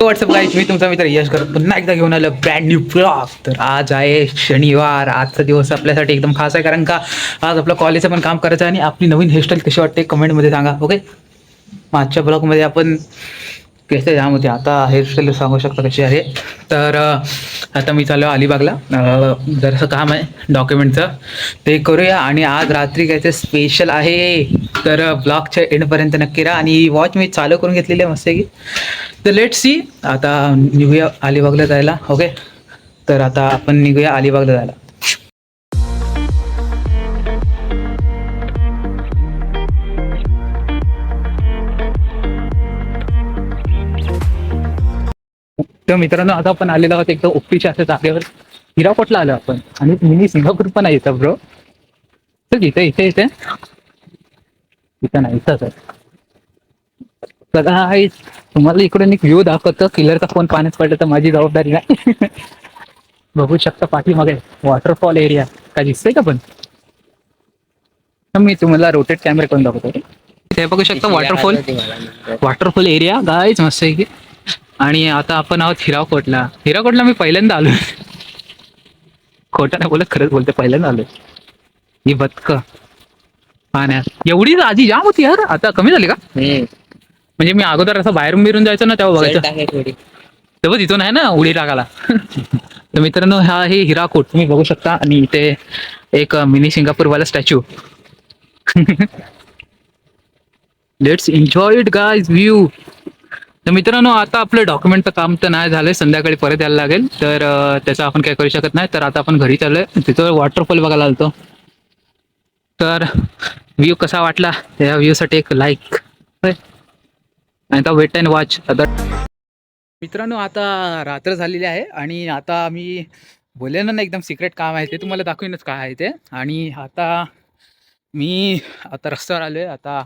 WhatsApp guys मी तुमचा मित्र यश करत पुन्हा एकदा घेऊन आलं ब्रँड न्यू ब्लॉग तर आज आहे शनिवार. आजचा दिवस आपल्यासाठी एकदम खास आहे कारण का आज आपलं कॉलेजचं पण काम करायचं आहे आणि आपली नवीन हेअरस्टाईल कशी वाटते कमेंटमध्ये सांगा ओके मागच्या ब्लॉगमध्ये आपण कसे यामध्ये आता हेअरस्टाईल सांगू शकता कशी आहे. तर आता मी चालू आहे अलिबागला जरासं काम आहे डॉक्युमेंटचं ते करूया आणि आज रात्री काहीतरी स्पेशल आहे. तर ब्लॉगच्या एंडपर्यंत नक्की राहा आणि वॉच मी चालू करून घेतलेली आहे मस्त की तर लेट सी आता निघूया अलिबागला जायला ओके तर आता आपण निघूया अलिबागला जायला. तर मित्रांनो आता आपण आलेलो आहोत एकदम ओपीच्या अशा जागेवर. हिराकोटला आलो आपण. आणि मिनी सिंगापूर पण आहे इथं ब्रो तर इथे इथे इथे. इथं नाही इथंच आहे. तर guys, तुम्हाला इकडून एक व्ह्यू दाखवतो. किलरचा फोन पाण्यात पडला तर माझी जबाबदारी नाही. बघू शकता पाठीमागे. वॉटरफॉल एरिया काय दिसतंय का पण? मी तुम्हाला रोटेट कॅमेरा करून दाखवतो. इथे बघू शकता वॉटरफॉल वॉटरफॉल एरिया गायच मस्त आहे की. आणि आता आपण आहोत हिराकोटला. हिराकोटला मी पहिल्यांदा आलो खोटं नाही बोलत खरंच बोलते पहिल्यांदा आलो ही बदक. पाण्यात. एवढी आधी जाम होती यार. आता कमी झाली का? म्हणजे मी अगोदर असं बाहेरून बिरून जायचो ना तेव्हा बघायचं. तेव्हा तिथून आहे ना उडी टाकाला तर मित्रांनो हा आहे हिराकोट. तुम्ही बघू शकता. आणि इथे एक mini सिंगापूरवाला statue. Let's enjoy it guys view तर मित्रांनो आता आपलं डॉक्युमेंटचं काम तर नाही झालंय. संध्याकाळी परत यायला लागेल. तर त्याचा आपण काही करू शकत नाही. तर आता आपण घरी चाललोय. तिथं वॉटरफॉल बघायला आलतो. तर व्ह्यू कसा वाटला? त्या व्ह्यूसाठी एक लाईक आणि आता वेट अँड वॉच आता मित्रांनो आता रात्र झालेली आहे. आणि आता मी बोलले ना एकदम सिक्रेट काम आहे ते. तुम्हाला दाखवीनच काय आहे ते. आणि आता मी आता रस्त्यावर आलो आहे आता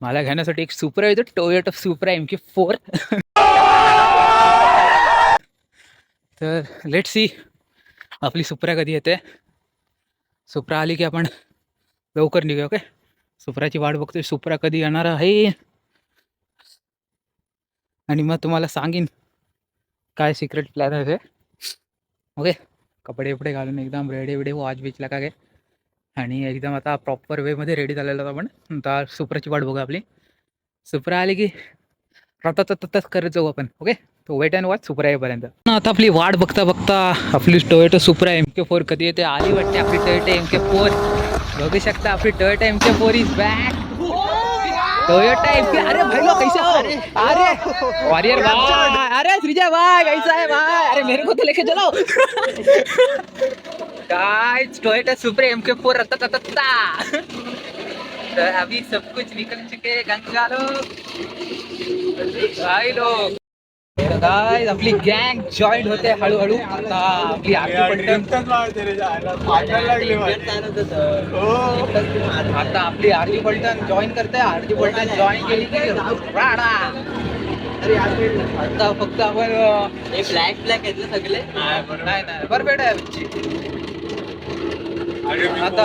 मला घेण्यासाठी एक सुपरा येतो Toyota Supra M K four तर लेट सी आपली सुपरा कधी येते? सुपरा आली की आपण लवकर निघूया ओके सुपराची वाट बघतोय सुपरा कधी येणार आहे? आणि मग तुम्हाला सांगेन काय सिक्रेट प्लॅन आहे ते. ओके कपडे बिपडे घालून एकदम रेडे बिडी वॉच बीचला काय काय आणि एकदम आता प्रॉपर वेमध्ये रेडी झालेलो आपण. आता सुपराची वाट बघू आपली. सुपरा आली की रतातच करत जाऊ आपण ओके तो वेट अँड वॉच सुपरा येईपर्यंत. आता आपली वाट बघता बघता आपली Toyota Supra M K four कधी येते आली वाटते आपली टोयोटा एम के फोर बघू शकता आपली Toyota M K four is back Toyota M K अरे भाई कैसे हो? अरे. वॉरियर भाई. अरे सृजय भाई कैसा है भाई. अरे मेरे को तो लेके चलो. Guys Toyota super M K four रत्ता तत्ता तो अभी सब कुछ निकल चुके गंगा लोग। भाई लोग। गाइस आपली गँग जॉईन होते हळूहळू। आता आपली आरती पलटण आता आपली आरती पलटण जॉईन करते आरती पलटण जॉईन केली की राडा. आता फक्त आपण अं, ब्लॅक ब्लॅक आहेत ना सगळे? नाही नाही आहे आमची. आता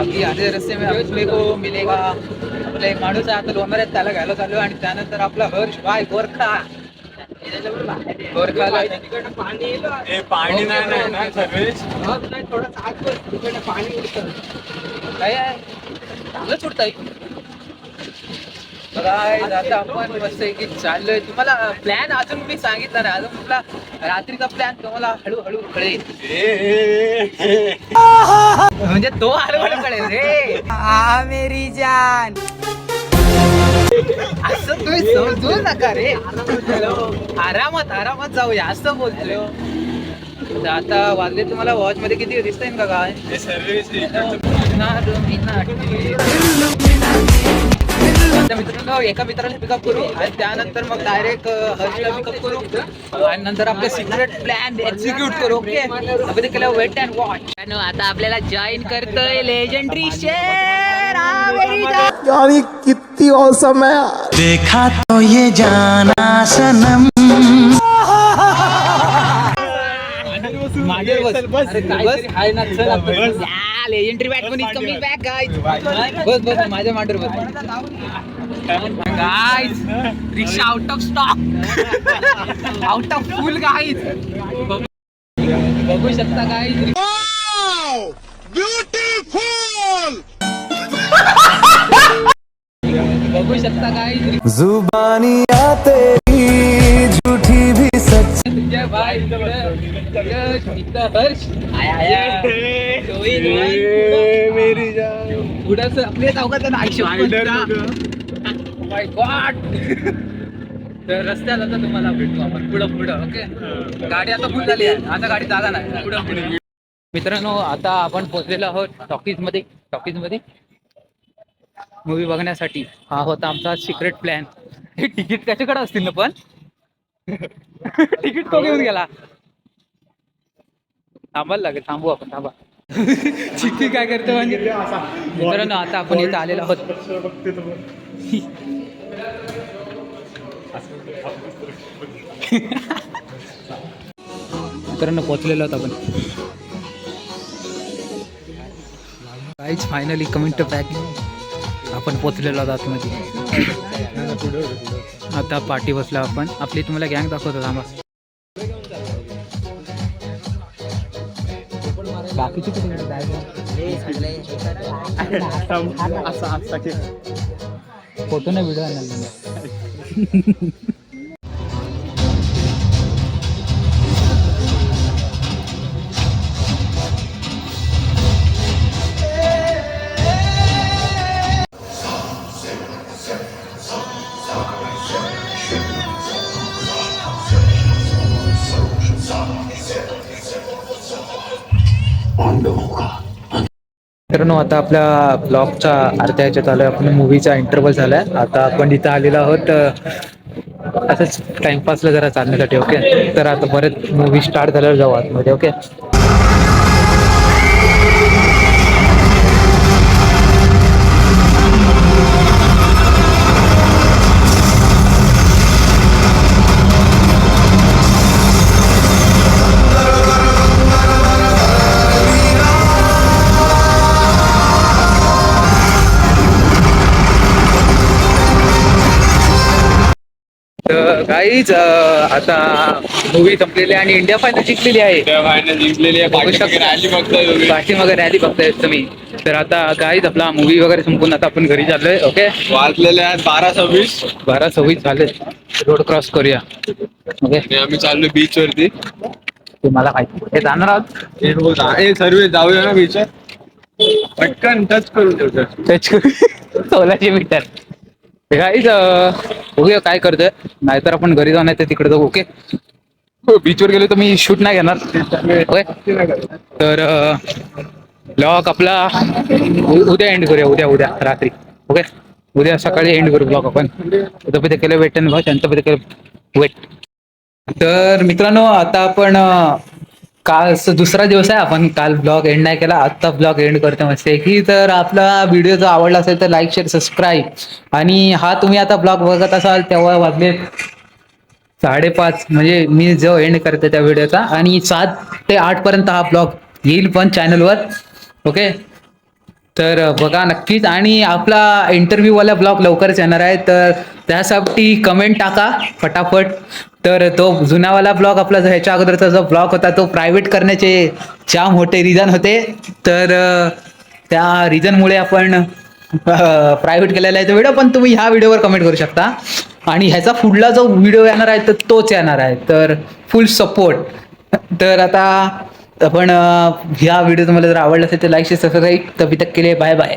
अभी आधे रस्ते में अपने को मिलेगा. आपला एक माणूस आहे आता आहे त्याला घ्यायला चालू आणि त्यानंतर आपला हर्ष भाई गोरखा. गोरखाला पाणी नाही नाही ना सर्वेश. थोडं काय आहे? चांगलं सुटताय काय आता आपण मस्त की चाललोय. तुम्हाला प्लॅन अजून मी सांगितलं नाही. अजून आपला रात्रीचा प्लॅन तुम्हाला हळूहळू कळेल. म्हणजे तो हळूहळू कळेल रे. मेरी जान असं तुम्ही समजू नका रे. आरामात आरामात जाऊया. असं बोलतो आता वाजले तुम्हाला वॉच मध्ये किती दिसतंय का काय मित्रांनो एका मित्राला पिकअप करू आणि त्यानंतर मग डायरेक्ट हर्षला पिकअप करू. आणि नंतर आपलं सिक्रेट प्लॅन एक्झिक्यूट करू ओके आपण केलं वेट अँड वॉच आता आपल्याला जॉईन करतोय लेजंडरी शेअर यानी कितनी औसम है यार. देखा तो ये जाना Sanam. Legendary batsman is coming back guys बस. बस. माझ्या मांडीवर बस. Guys rickshaw out of stock out of full guys बघू शकता गाइस बघू शकता गाइस जुबानिया इथं हर्ष आया आया मेरी जान पुढं चौकात माय गॉड तर रस्त्याला तर तुम्हाला भेटतो आपण. पुढं पुढं ओके गाडी आता फुल झाली आहे. आता गाडी जागा नाही. पुढं पुढे. मित्रांनो आता आपण पोहोचलेलो आहोत टॉकीजमध्ये टॉकीजमध्ये मूवी बघण्यासाठी. हा होता आमचा सिक्रेट प्लॅन हे तिकीट कशाकडे असतील ना पण? तिकीट तो घेऊन गेला? थांबायला लागेल थांबू आपण थांबा. चिक्की काय करतो म्हणजे? मित्रांनो आता आपण इथं आलेलो आहोत. मित्रांनो पोचलेलो आहोत आपण. काहीच फायनली कमिंग टू बॅक आपण पोचलेलो आहोत आतमध्ये. आता पार्टी बसला आपण. आपली तुम्हाला गँग दाखवतो थांबा. बाकीचे फोटो नाही व्हिडिओ आणला मित्रांनो आता आपल्या ब्लॉगचा अर्ध्या ह्याच्यात आलोय. आपण मूवीचा इंटरव्हल झालाय. आता आपण इथं आलेलो आहोत असंच टाइमपासला जरा चालण्यासाठी ओके तर आता परत मूवी स्टार्ट झाल्यावर जाऊ आतमध्ये ओके काहीच आता मूवी संपलेली आहे आणि इंडिया फायनल जिंकलेली आहे. फायनल जिंकलेली आहे. बघू पाठी शकता. रॅली बघताय तुम्ही. पाठी वगैरे रॅली बघताय तुम्ही. तर आता काहीच आपला मूवी वगैरे संपून आता आपण घरी चाललोय ओके वाजलेले आहेत बारा सव्वीस. बारा सव्वीस झाले. रोड क्रॉस करूया. ओके आणि आम्ही चाललो बीच वरती. ते मला माहिती. हे जाणार आहोत? सर्व जाऊया ना बीच पटकन टच करून ठेवतो टच सोळाशे मीटर काहीच बघूया काय करतोय. नाहीतर आपण घरी जाऊन येते तिकडे जाऊ ओके बीचवर गेलो तर मी शूट नाही घेणार. होय? तर ब्लॉग आपला उ- उद्या एंड करूया उद्या उद्या रात्री ओके उद्या सकाळी एंड करू ब्लॉग आपण. तपे केलं वेट आणि भाऊ तपे केलं वेट तर मित्रांनो आता आपण अं, काल दुसरा दिवस आहे आपण काल ब्लॉग एंड नाही केला आत्ता ब्लॉग एंड करतो मस्त की तर आपला व्हिडिओ जर आवडला असेल तर लाईक शेअर सबस्क्राईब आणि हा तुम्ही आता ब्लॉग बघत असाल तेव्हा वाजले साडेपाच. म्हणजे मी जो एंड करते त्या व्हिडिओचा आणि सात ते आठ पर्यंत हा ब्लॉग येईल पण चॅनलवर ओके तर बघा नक्कीच. आणि आपला इंटरव्ह्यूवाला ब्लॉग लवकरच येणार आहे. तर त्यासाठी कमेंट टाका फटाफट. तर तो जुनावाला ब्लॉग आपला जो ह्याच्या अगोदरचा जो ब्लॉग होता तो प्रायव्हेट करण्याचे जाम मोठे रिझन होते. तर त्या रिझनमुळे आपण प्रायव्हेट केलेला आहे तो व्हिडिओ पण तुम्ही ह्या व्हिडिओवर कमेंट करू शकता. आणि ह्याचा पुढला जो व्हिडिओ येणार आहे तर तोच येणार आहे. तर फुल सपोर्ट तर आता आपण ह्या व्हिडिओ तुम्हाला जर आवडला असेल तर लाईक सबस्क्राईब तभी तक केले बाय बाय